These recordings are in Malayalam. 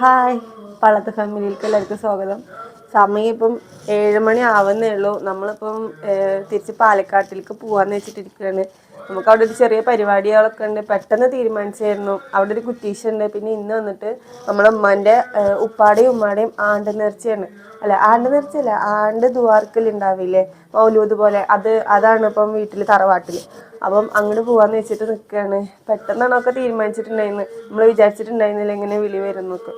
ഹായ്. പള്ളത്ത് ഫാമിലിയിലേക്ക് എല്ലാവർക്കും സ്വാഗതം. സമയം ഇപ്പം ഏഴ് മണി ആവുന്നേ ഉള്ളൂ നമ്മളിപ്പം തിരിച്ച് പാലക്കാട്ടിലേക്ക് പോവാന്ന് വെച്ചിട്ടിരിക്കുകയാണ് നമുക്ക് അവിടെ ഒരു ചെറിയ പരിപാടികളൊക്കെ ഉണ്ട്. പെട്ടെന്ന് തീരുമാനിച്ചായിരുന്നു. അവിടെ ഒരു കുറ്റീശ ഉണ്ട് പിന്നെ ഇന്ന് വന്നിട്ട് നമ്മുടെ ഉമ്മാന്റെ ഉപ്പാടെയും ഉമ്മാടെയും ആണ്ട് നേർച്ചയാണ് അല്ല ആണ്ട് നേർച്ചയല്ല ആണ്ട് ദുവാർക്കൽ ഉണ്ടാവില്ലേ? മൗലൂദ് പോലെ. അത് അതാണ് ഇപ്പം വീട്ടിൽ തറവാട്ടിൽ അപ്പം അങ്ങോട്ട് പോവാന്ന് വെച്ചിട്ട് നിൽക്കുകയാണ് പെട്ടെന്നാണ് ഒക്കെ തീരുമാനിച്ചിട്ടുണ്ടായിരുന്നു. നമ്മൾ വിചാരിച്ചിട്ടുണ്ടായിരുന്നില്ല ഇങ്ങനെ വിളി വരുന്നൊക്കെ.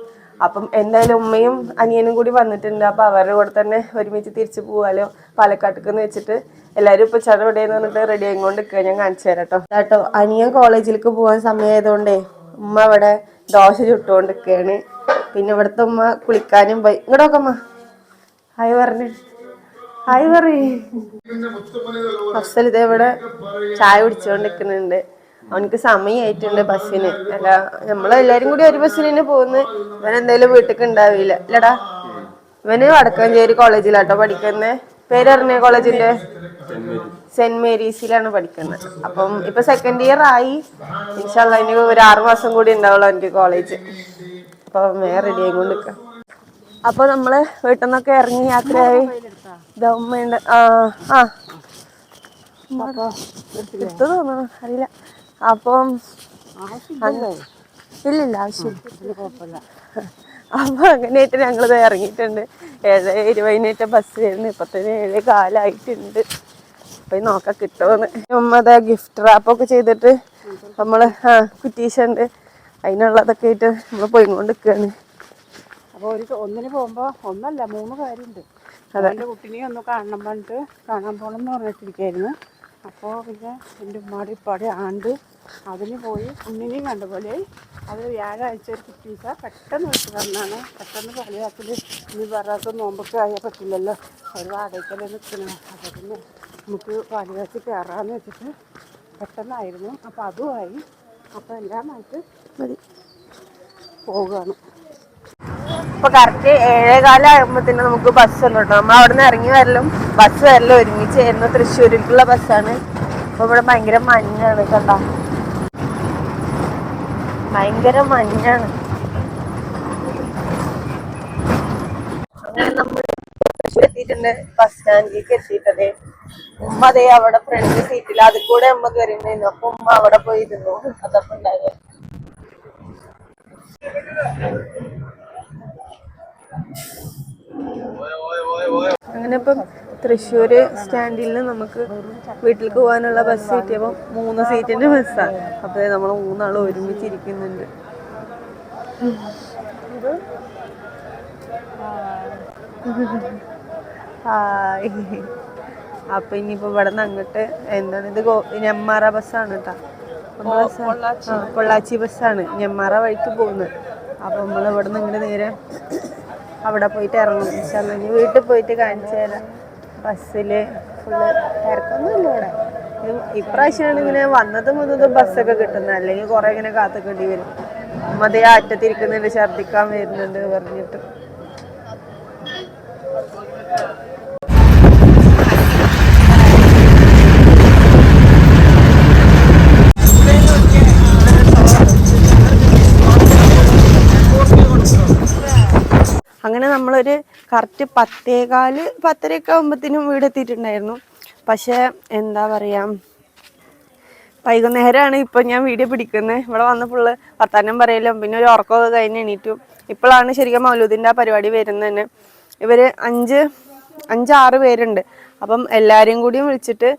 അപ്പം എന്തായാലും ഉമ്മയും അനിയനും കൂടി വന്നിട്ടുണ്ട്. അപ്പോൾ അവരുടെ കൂടെ തന്നെ ഒരുമിച്ച് തിരിച്ചു പോവാലോ. പാലക്കാട്ടേക്ക് എന്ന് വെച്ചിട്ട് എല്ലാവരും ഇപ്പൊ എന്ന് പറഞ്ഞിട്ട് റെഡി ആയിക്കൊണ്ട് നിൽക്കുക ഞാൻ കാണിച്ചു തരാം കേട്ടോ കേട്ടോ അനിയൻ കോളേജിലേക്ക് പോകാൻ സമയമായതുകൊണ്ടേ ഉമ്മ അവിടെ ദോശ ചുട്ടുകൊണ്ട് നിൽക്കുകയാണ് പിന്നെ ഇവിടുത്തെ ഉമ്മ കുളിക്കാനും പോയി. ഇങ്ങോട്ട് നോക്കമ്മ ഹായ് പറഞ്ഞു. ഹായ് പറയേ അഫ്സൽ ഇതേ ഇവിടെ ചായ കുടിച്ചുകൊണ്ട് നിൽക്കുന്നുണ്ട് അവനക്ക് സമയമായിട്ടുണ്ട് ബസ്സിന്. അല്ല നമ്മളെല്ലാരും കൂടി ഒരു ബസ്സിന് തന്നെ പോകുന്നു ഇവൻ എന്തായാലും വീട്ടിലേക്ക് ഉണ്ടാവില്ല അല്ലടാ ഇവന് വടക്കാഞ്ചേരി കോളേജിലാട്ടോ പഠിക്കുന്നത് പേരറിഞ്ഞ കോളേജിന്റെ? സെന്റ് മേരീസിലാണ് പഠിക്കുന്നത് അപ്പം ഇപ്പൊ സെക്കൻഡ് ഇയർ ആയി. ഇൻഷാല്ല ഇനി ഒരു ആറു മാസം കൂടി ഉണ്ടാവുള്ളൂ എനിക്ക് കോളേജ്. അപ്പൊ വേറെ റെഡി ആയിക്കൊണ്ട് നിൽക്കാം അപ്പൊ നമ്മൾ വീട്ടിൽ നിന്നൊക്കെ ഇറങ്ങി യാത്രയായി. ദാ ഉമ്മയുണ്ട്. ആ ആ. എടുത്തു തോന്നണം അറിയില്ല. അപ്പം ഇല്ലില്ല ആവശ്യമില്ല. അപ്പൊ അങ്ങനെയായിട്ട് ഞങ്ങൾ ഇറങ്ങിയിട്ടുണ്ട്. ഏഴ് ഇരുപതിനായിട്ട് ബസ് വരുന്നു. ഇപ്പൊ തന്നെ ഏഴ് കാലായിട്ടുണ്ട്. അപ്പൊ നോക്കാൻ നോക്കാം കിട്ടുമെന്ന് ഉമ്മ അതാ ഗിഫ്റ്റ് റാപ്പൊക്കെ ചെയ്തിട്ട് നമ്മൾ ആ കുറ്റീശ ഉണ്ട് അതിനുള്ളതൊക്കെ ആയിട്ട് നമ്മൾ പോയി നിൽക്കുകയാണ് അപ്പോൾ ഒരു ഒന്നിന് പോകുമ്പോൾ ഒന്നല്ല മൂന്ന് കാര്യമുണ്ട് അതെ. കുട്ടീനെ ഒന്ന് കാണണം പറഞ്ഞിട്ട് കാണാൻ പോകണം എന്ന് പറഞ്ഞിട്ടിരിക്കുകയായിരുന്നു. അപ്പോൾ പിന്നെ എന്റെ ഉമ്മാടെ ഇപ്പാടെ ആണ്ട് അതിന് പോയി ഉണ്ണിനെയും കണ്ട പോലെ. അത് വ്യാഴാഴ്ച ഒരു കുട്ടീസ പെട്ടെന്ന് വെച്ച് പറഞ്ഞാണ്. പെട്ടെന്ന് കളിയാക്കൽ ഇനി പറയാത്ത നോമ്പൊക്കെ ആയാൽ പറ്റില്ലല്ലോ. ഒരു വാടകയ്ക്കല്ലേ നിൽക്കണം അപ്പോൾ പിന്നെ നമുക്ക് പാലുകാച്ചി കയറാമെന്ന് വെച്ചിട്ട് പെട്ടെന്നായിരുന്നു. അപ്പോൾ അതുമായി അപ്പോൾ എല്ലാമായിട്ട് മതി. പോവുകയാണ്. ഇപ്പൊ കറക്റ്റ് ഏഴേകാലം ആകുമ്പോഴത്തേനും നമുക്ക് ബസ് ഉണ്ട് കേട്ടോ. നമ്മൾ അവിടെ നിന്ന് ഇറങ്ങി വരലും ബസ് വരലും ഒരുമിച്ച് ഒരുമിച്ചായിരുന്നു തൃശ്ശൂരിലേക്കുള്ള ബസ്സാണ് അപ്പൊ ഇവിടെ ഭയങ്കര മഞ്ഞാണ് കണ്ടോ. ഭയങ്കര മഞ്ഞാണ്. അങ്ങനെ ബസ് സ്റ്റാൻഡിലേക്ക് എത്തിയിട്ടതേ ഉമ്മ അതേ അവിടെ ഫ്രണ്ട് സീറ്റിൽ അത് കൂടെ ഉമ്മ കയറിണ്ടായിരുന്നു അപ്പൊ ഉമ്മ അവിടെ പോയിരുന്നു. അതൊക്കെ അങ്ങനെ ഇപ്പം തൃശ്ശൂര് സ്റ്റാൻഡിൽ നിന്ന് നമുക്ക് വീട്ടിലേക്ക് പോകാനുള്ള ബസ് കിട്ടിയപ്പോൾ മൂന്ന് സീറ്റിന്റെ ബസ്സാണ് അപ്പോൾ നമ്മൾ മൂന്നാളും ഒരുമിച്ചിരിക്കുന്നുണ്ട്. അപ്പൊ ഇനിയിപ്പോ ഇവിടെ നിന്ന് അങ്ങോട്ട് എന്താണ്? ഇത് ഗോ- നെമ്മാറ ബസ്സാണ് കേട്ടോ പൊള്ളാച്ചി. ബസ്സാണ് നെമ്മാറ വഴിക്ക് പോകുന്നത്. അപ്പൊ നമ്മൾ ഇവിടെ നിന്ന് ഇങ്ങനെ നേരെ അവിടെ പോയിട്ട് ഇറങ്ങും. ഇനി വീട്ടിൽ പോയിട്ട് കാണിച്ചു തരാം. ബസ്സിൽ ഫുള്ള് തിരക്കൊന്നുമില്ല ഇവിടെ. ഇപ്രാവശ്യമാണ് ഇങ്ങനെ വന്നത് മുതൽ ബസ്സൊക്കെ കിട്ടുന്നത്. അല്ലെങ്കിൽ കുറെ ഇങ്ങനെ കാത്തുക്കേണ്ടി വരും. മതേ അറ്റത്തിരിക്കുന്നുണ്ട് ഛർദിക്കാൻ വരുന്നുണ്ട് പറഞ്ഞിട്ട്. നമ്മളൊരു കറക്റ്റ് പത്തേകാൽ പത്തരയൊക്കെ ആകുമ്പോഴത്തേനും വീടെത്തിയിട്ടുണ്ടായിരുന്നു പക്ഷേ എന്താ പറയുക വൈകുന്നേരമാണ് ഇപ്പം ഞാൻ വീഡിയോ പിടിക്കുന്നത് ഇവിടെ വന്ന ഫുള്ള് വർത്താനം പറയലും പിന്നെ ഒരു ഉറക്കമൊക്കെ കഴിഞ്ഞ് എണീറ്റു. ഇപ്പോഴാണ് ശരിക്കും മൗലൂദിന്റെ ആ പരിപാടി വരുന്നത് ഇവർ അഞ്ച് അഞ്ചാറ് പേരുണ്ട്. അപ്പം എല്ലാവരെയും കൂടിയും വിളിച്ചിട്ട്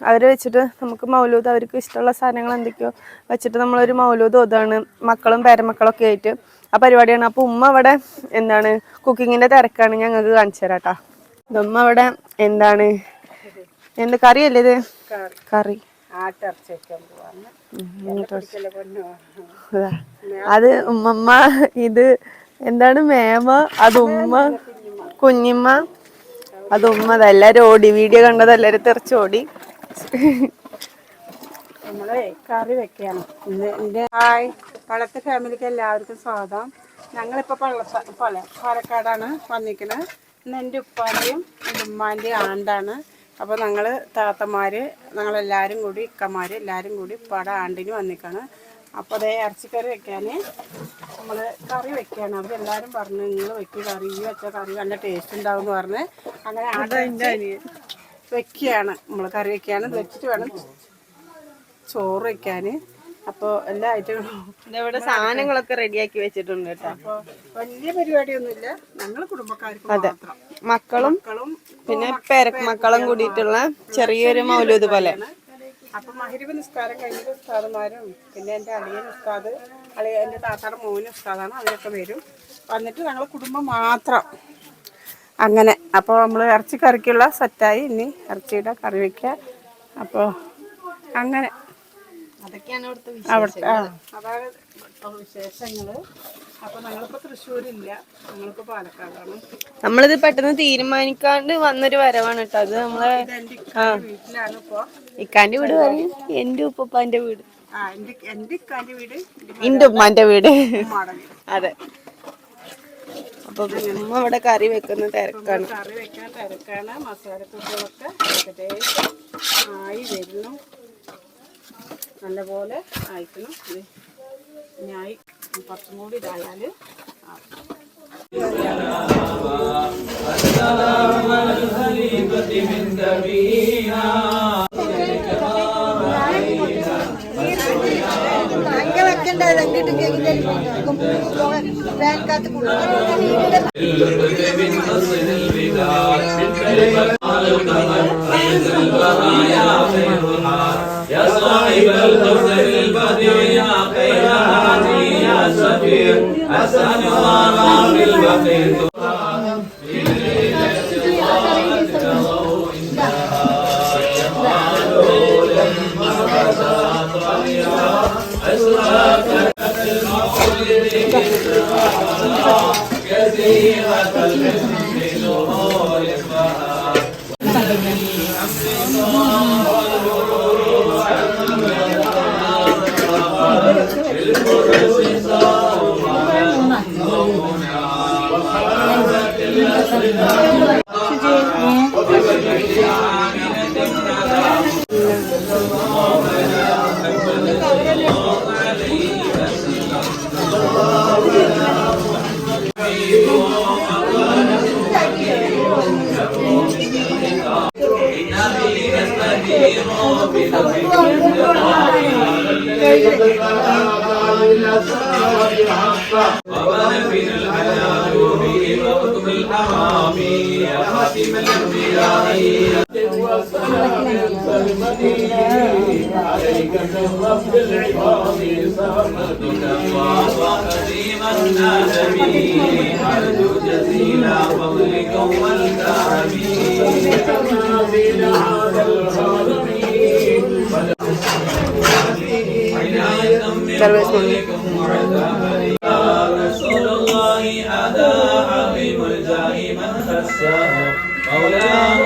അവരെ വെച്ചിട്ട് നമുക്ക് മൗലൂദ് അവർക്ക് ഇഷ്ടമുള്ള സാധനങ്ങൾ എന്തൊക്കെയോ വെച്ചിട്ട് നമ്മളൊരു മൗലൂദ് ഓതാണ്. മക്കളും പേരമക്കളൊക്കെ ആയിട്ട് ആ പരിപാടിയാണ്. അപ്പോൾ ഉമ്മ അവിടെ എന്താണ്? കുക്കിങ്ങിന്റെ തിരക്കാണ്. ഞങ്ങൾക്ക് കാണിച്ചു തരാം കേട്ടോ ഉമ്മ അവിടെ എന്താണ്? എന്ത് കറിയല്ലേ ഇത്? കറി. അത് ഉമ്മമ്മ ഇത് എന്താണ്? മേമ അത് ഉമ്മ കുഞ്ഞിമ്മ അത് ഉമ്മ. അതെല്ലാരും ഓടി. വീഡിയോ കണ്ടത് എല്ലാരും തെറിച്ചോടി നമ്മളെ കറി വെക്കാണ്. ഹായ്. പള്ളത്തെ ഫാമിലിക്ക് എല്ലാവർക്കും സ്വാഗതം. ഞങ്ങളിപ്പോൾ പള്ള പല പാലക്കാടാണ് വന്നിരിക്കുന്നത് ഇന്ന് എന്റെ ഉപ്പാന്റെയും എന്റെ ഉമ്മാന്റെയും ആണ്ടാണ്. അപ്പോൾ ഞങ്ങൾ താത്തമാർ ഞങ്ങളെല്ലാവരും കൂടി ഇക്കമാർ എല്ലാവരും കൂടി ഉപ്പാടെ ആണ്ടിന് വന്നിക്കാണ്. അപ്പോൾ അതേ ഇറച്ചിക്കറി വെക്കാൻ നമ്മൾ കറി വെക്കുകയാണ് അവരെല്ലാവരും പറഞ്ഞു നിങ്ങൾ വെക്കി കറി ഈ വെച്ച കറി നല്ല ടേസ്റ്റ് ഉണ്ടാവും എന്ന് പറഞ്ഞ് അങ്ങനെ ആട്ടി വെക്കുകയാണ് നമ്മൾ കറി വെക്കുകയാണ് വെച്ചിട്ട് വേണം ചോറ് വെക്കാൻ അപ്പോൾ എല്ലാ ഐറ്റങ്ങളും ഇവിടെ സാധനങ്ങളൊക്കെ റെഡിയാക്കി വെച്ചിട്ടുണ്ട് കേട്ടോ. അപ്പോൾ വലിയ പരിപാടിയൊന്നുമില്ല. ഞങ്ങൾ കുടുംബക്കാർക്ക് അതെ. മക്കളും മക്കളും പിന്നെ പേരക്ക് മക്കളും കൂടിയിട്ടുള്ള ചെറിയൊരു മൗലൂത് പോലെ. അപ്പൊ മഹരിബ് നിസ്കാരം കഴിഞ്ഞിട്ട് ഉസ്താദുമാരും പിന്നെ എന്റെ അളിയൻ ഉസ്താദ് അളിയ എന്റെ താത്താടെ മോന് ഉസ്താദാണ് അവരൊക്കെ വരും. വന്നിട്ട് ഞങ്ങൾ കുടുംബം മാത്രം. അങ്ങനെ. അപ്പോൾ നമ്മൾ ഇറച്ചി കറിക്കുള്ള സെറ്റായി. ഇനി ഇറച്ചിയുടെ കറി വയ്ക്കുക അപ്പോൾ അങ്ങനെ. അതൊക്കെയാണ് ഇവിടുത്തെ ആ. അതാണ് വിശേഷങ്ങൾ അപ്പോൾ ഞങ്ങളിപ്പോൾ തൃശ്ശൂരില്ല. ഞങ്ങളിപ്പോ പാലക്കാടാണ്. നമ്മളിത് പെട്ടെന്ന് തീരുമാനിക്കാണ്ട് വന്നൊരു വരവാണ് കേട്ടോ അത് നമ്മളെ വീട്ടിലാണ് ഇപ്പോൾ ഇക്കാന്റെ വീട് പറയും. എന്റെ വീട്. എന്റെ വീട് എന്റെ ഉമ്മാന്റെ വീട്. അതെ. അപ്പൊ ഉമ്മ അവിടെ കറി വെക്കുന്ന തിരക്കാണ്. കറി വെക്കാൻ തിരക്കാണ്. മസാലക്കൂട്ടുകളൊക്കെ ഏകദേശം ആയി വരുന്നു. നല്ലപോലെ അയക്കണം ഇത് ആയി കുറച്ചും കൂടി ഇതായാൽ يا صاحب الحسن البديع يا خير يا سفير أسأل الله في البقيع وبنفنا شرف بالعظام سرمدك وقديم النادمي أرجو جزيل فضلك والكرم عناية من فضلكم وعذابا يا رسول الله هذا عظيم الجاه من خسه مولاه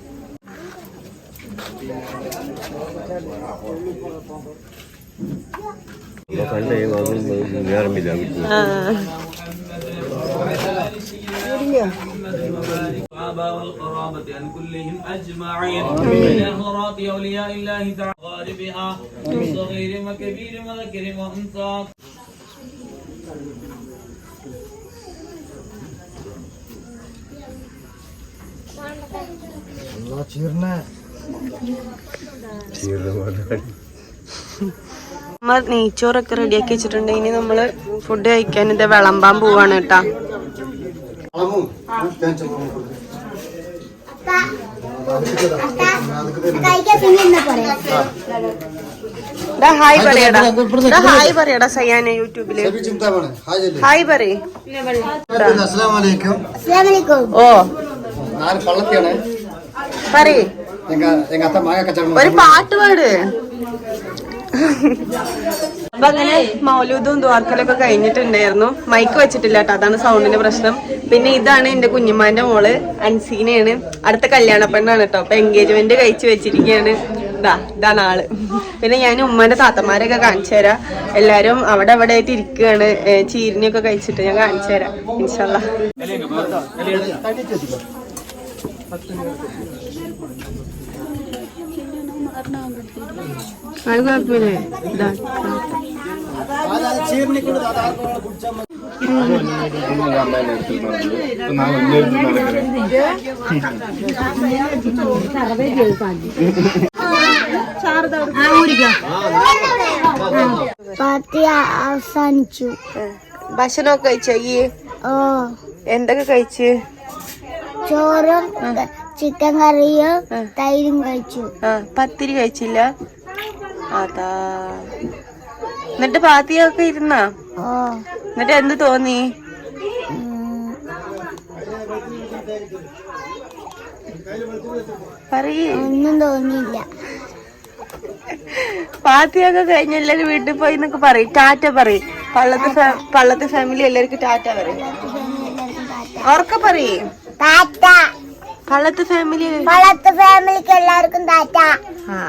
والقرابة عن كلهم أجمعين من أهرات أولياء الله تعالى غالبها من صغير وكبير وذكر وأنثى الله تشيرنا നമ്മ നെയ്ച്ചോറൊക്കെ റെഡിയാക്കി വെച്ചിട്ടുണ്ട്. ഇനി നമ്മൾ ഫുഡ് കഴിക്കാൻ ഇത് വിളമ്പാൻ പോവാണ് കേട്ടാ. ഹായ് പറയടാ. ഹായ് പറയടാ സയ്യാന യൂട്യൂബിൽ. ഹായ് പറയ്. ഓ. പറയ്. ഒരു പാട്ട് പാട്. അപ്പൊ അങ്ങനെ മൗലൂദും ദ്വാർക്കലൊക്കെ കഴിഞ്ഞിട്ടുണ്ടായിരുന്നു. മൈക്ക് വെച്ചിട്ടില്ല കേട്ടോ അതാണ് സൗണ്ടിന്റെ പ്രശ്നം. പിന്നെ ഇതാണ് എന്റെ കുഞ്ഞുമാന്റെ മോൾ അൻസീനയാണ്. അടുത്ത കല്യാണ പെണ്ണാണ് കേട്ടോ അപ്പൊ എൻഗേജ്മെന്റ് കഴിച്ചു വെച്ചിരിക്കുകയാണ് ഇതാ ഇതാണ് ആൾ. പിന്നെ ഞാൻ ഉമ്മാന്റെ താത്തമാരെയൊക്കെ കാണിച്ചു തരാം. എല്ലാരും അവിടെ അവിടെ ആയിട്ട് ഇരിക്കുകയാണ്. ചീരിനെയൊക്കെ കഴിച്ചിട്ട് ഞാൻ കാണിച്ചു തരാം ഇൻഷാല്ല അത് കുഴപ്പമില്ലേ ഇതാ പാർട്ടി അവസാനിച്ചു. ഭക്ഷണമൊക്കെ കഴിച്ചോ ഈ? എന്തൊക്കെ കഴിച്ച്? ചോറും ചിക്കൻ കറിയും തൈരും കഴിച്ചു. ആ പത്തിരി കഴിച്ചില്ല? അതാ. എന്നിട്ട് പാത്തിയൊക്കെ ഇരുന്നാ? എന്നിട്ട് എന്ത് തോന്നി? ഒന്നും തോന്നിയില്ല. പാത്തിയൊക്കെ കഴിഞ്ഞ എല്ലാരും വീട്ടിൽ പോയി എന്നൊക്കെ പറയും. ടാറ്റ പറയും. പള്ളത്തെ പള്ളത്തെ ഫാമിലി എല്ലാവർക്കും ടാറ്റ പറയും. ഉറക്കെ പറയേ. ടാറ്റ പള്ളത്ത് ഫാമിലി പള്ളത്ത് ഫാമിലിക്ക് എല്ലാവർക്കും താറ്റ ആ.